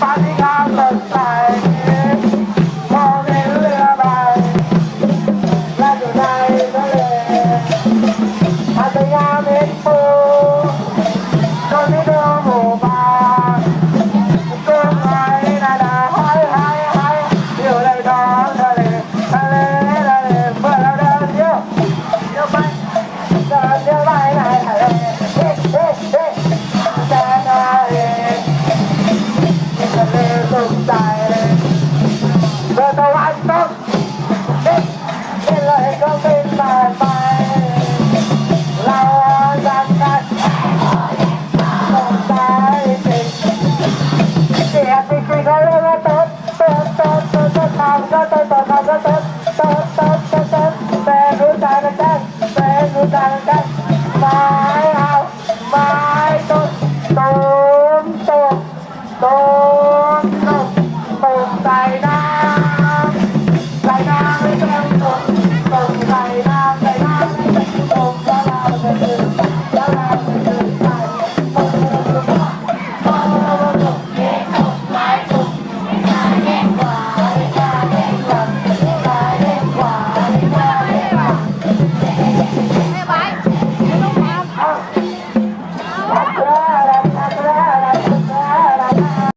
ฟ้าที่ขาวสดใสมองเห็นเรือใบและอยู่ในทะเลพัทยาเม็ดปูตรงนี้ดูหมู่บ้านกุ้งหอยนาดาหอยหอยหอยอยู่ในท้องทะเลทะเลทะเลเมื่อเราเดินเที่ยวเที่ยวไปเดินเที่ยวไปในทะเล นใจเมื่อตะวันตกเด็กเด็กเลยก็เป็นมาไปเราจัดกันตใจสิเสียสิสิก็เลยมาตบตบตบตบตบทำก็ตบตบทำก็ตบตบตบตบตบแต่รู้ใจกันจังแต่รู้ใจกันจังไม่เอาไม่ตบตบ น้ำไหลน้ำไม่ต้อตกตกไหลน้ำ